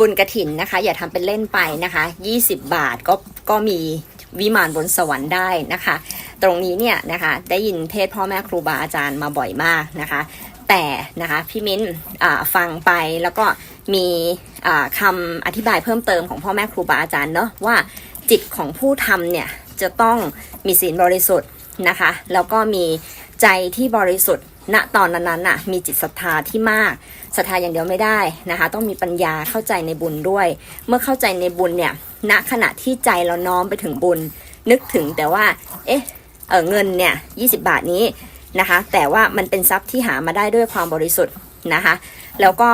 บุญกระถินนะคะ อย่าทำเป็นเล่นไปนะคะ 20 บาทก็ก็มีวิมานบนสวรรค์ได้นะคะ ตรงนี้เนี่ยนะคะได้ยินเทศพ่อแม่ครูบาอาจารย์มาบ่อยมากนะคะ แต่นะคะพี่มิ้นฟังไปแล้วก็มีคำอธิบายเพิ่มเติมของพ่อแม่ครูบาอาจารย์เนาะว่าจิตของผู้ทำเนี่ยจะต้องมีศีลบริสุทธิ์ นะคะ แล้วก็มีใจที่บริสุทธิ์ ณตอนนั้นๆน่ะมีจิตศรัทธาที่มากศรัทธาอย่างเดียวไม่ได้นะคะ ต้องมีปัญญาเข้าใจในบุญด้วย เมื่อเข้าใจในบุญเนี่ยณขณะที่ใจเราน้อมไปถึงบุญ นึกถึงแต่ว่า เอ๊ะเออเงินเนี่ย20บาทนี้นะคะ แต่ว่ามันเป็นทรัพย์ที่หามาได้ด้วยความบริสุทธิ์นะคะ แล้วก็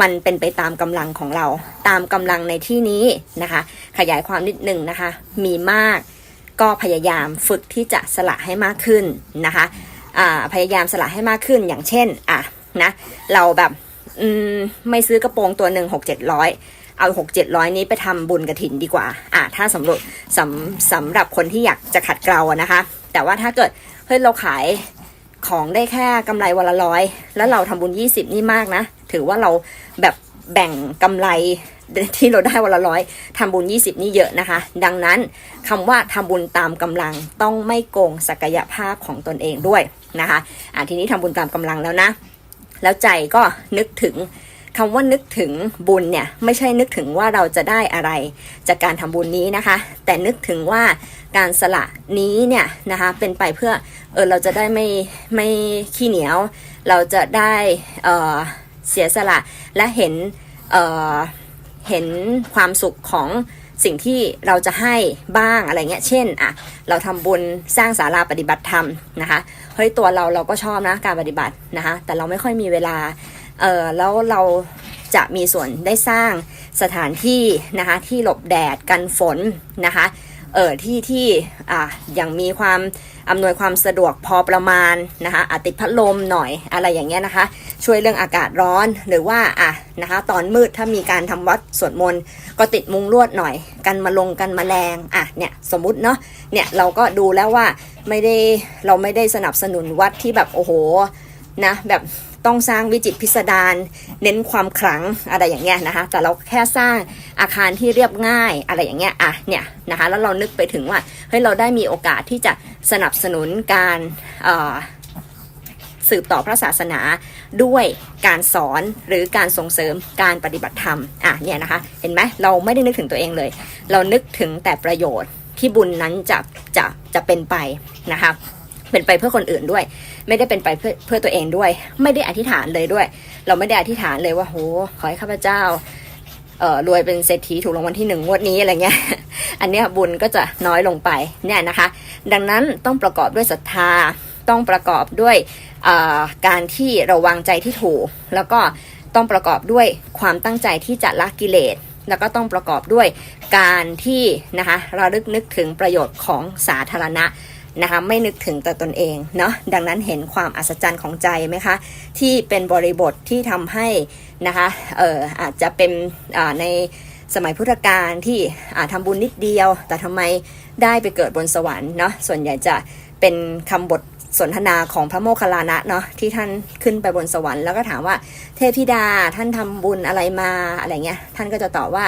มันเป็นไปตามกำลังของเรา ตามกำลังในที่นี้นะคะ ขยายความนิดหนึ่งนะคะ มีมาก ก็พยายามฝึกที่จะสละให้มากขึ้นนะคะพยายามสละให้มากขึ้นอย่างเช่นอะนะเราแบบไม่ซื้อกระโปรงตัวหนึ่งหกเจ็ดร้อยเอาหกเจ็ดร้อยนี้ไปทำบุญกระถินดีกว่าอะถ้าสำหรับสำสำหรับคนที่อยากจะขัดเกลานะคะ แต่ว่าถ้าเกิดเฮ้ยเราขายของได้แค่กำไรวันละร้อยแล้วเราทำบุญยี่สิบนี่มากนะ ถือว่าเราแบบ แบ่งกำไรที่เราได้วันละร้อยทำบุญ 20 นี่เยอะนะคะ ดังนั้นคำว่าทำบุญตามกำลังต้องไม่โกงศักยภาพของตนเองด้วยนะคะอะทีนี้ทำบุญตามกำลังแล้วนะ แล้วใจก็นึกถึงคำว่านึกถึงบุญเนี่ยไม่ใช่นึกถึงว่าเราจะได้อะไร จากการทำบุญนี้นะคะ แต่นึกถึงว่าการสละนี้เนี่ยนะคะเป็นไปเพื่อเออเราจะได้ไม่ไม่ขี้เหนียว เราจะได้เออ เสียสละและเห็นเออเห็นความสุขของสิ่งที่เราจะให้บ้างอะไรเงี้ย เช่นอะเราทำบุญสร้างศาลาปฏิบัติธรรมนะคะเฮ้ยตัวเราเราก็ชอบนะการปฏิบัตินะคะแต่เราไม่ค่อยมีเวลาเออแล้วเราจะมีส่วนได้สร้างสถานที่นะคะที่หลบแดดกันฝนนะคะ เออที่ที่อะอย่างมีความอำนวยความสะดวกพอประมาณนะคะอาติดพัดลมหน่อยอะไรอย่างเงี้ยนะคะ ช่วยเรื่องอากาศร้อนหรือว่าอะนะคะตอนมืดถ้ามีการทำวัดสวดมนต์ก็ติดมุงลวดหน่อย กันมาลงกันมาแมลงอะเนี่ยสมมุติเนาะเนี่ยเราก็ดูแล้วว่าไม่ได้เราไม่ได้สนับสนุนวัดที่แบบโอ้โหนะแบบ ต้องสร้างวิจิตพิสดารเน้นความขลังอะไรอย่างเงี้ยนะคะ แต่เราแค่สร้างอาคารที่เรียบง่ายอะไรอย่างเงี้ยอะเนี่ยนะคะแล้วเรานึกไปถึงว่าเฮ้ยเราได้มีโอกาสที่จะสนับสนุนการสืบต่อพระศาสนาด้วยการสอนหรือการส่งเสริมการปฏิบัติธรรมอะเนี่ยนะคะ เห็นไหมเราไม่ได้นึกถึงตัวเองเลย เรานึกถึงแต่ประโยชน์ที่บุญนั้นจะจะจะเป็นไปนะคะ เป็นไปเพื่อคนอื่นด้วย ไม่ได้เป็นไปเพื่อเพื่อตัวเองด้วย ไม่ได้อธิษฐานเลยด้วย เราไม่ได้อธิษฐานเลยว่าโหขอให้ข้าพเจ้าเออรวยเป็นเศรษฐีถูกรางวัลที่หนึ่งงวดนี้อะไรเงี้ย อันเนี้ยบุญก็จะน้อยลงไปเนี่ยนะคะ ดังนั้นต้องประกอบด้วยศรัทธาต้องประกอบด้วยการที่ราวางใจที่ถูก แล้วก็ต้องประกอบด้วยความตั้งใจที่จะละกิเลสแล้วก็ต้องประกอบด้วยการที่นะคะระลึกนึกถึงประโยชน์ของสาธารณะ นะคะไม่นึกถึงแต่ตนเองเนาะดังนั้นเห็นความอัศจรรย์ของใจไหมคะ ที่เป็นบริบทที่ทำให้นะคะเอออาจจะเป็นในสมัยพุทธกาลที่อาทำบุญนิดเดียว แต่ทำไมได้ไปเกิดบนสวรรค์เนาะส่วนใหญ่จะเป็นคำบทสนทนาของพระโมคคัลลานะเนาะที่ท่านขึ้นไปบนสวรรค์แล้วก็ถามว่าเทพธิดาท่านทำบุญอะไรมาอะไรเงี้ยท่านก็จะตอบว่า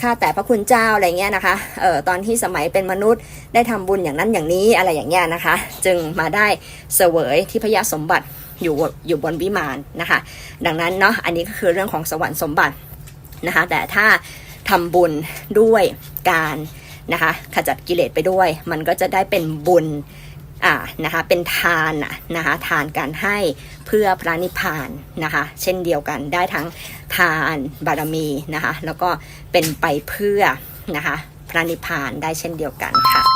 ข้าแต่พระคุณเจ้าอะไรเงี้ยนะคะ เอ่อตอนที่สมัยเป็นมนุษย์ได้ทำบุญอย่างนั้นอย่างนี้อะไรอย่างเงี้ยนะคะ จึงมาได้เสวยที่พยาสมบัติอยู่อยู่บนวิมานนะคะ ดังนั้นเนาะอันนี้ก็คือเรื่องของสวรรค์สมบัตินะคะ แต่ถ้าทำบุญด้วยการนะคะขจัดกิเลสไปด้วย มันก็จะได้เป็นบุญ อ่านะคะเป็นทานน่ะนะคะทานการให้เพื่อพระนิพพานนะคะ เช่นเดียวกันได้ทั้งทานบารมีนะคะ แล้วก็เป็นไปเพื่อนะคะพระนิพพานได้เช่นเดียวกันค่ะ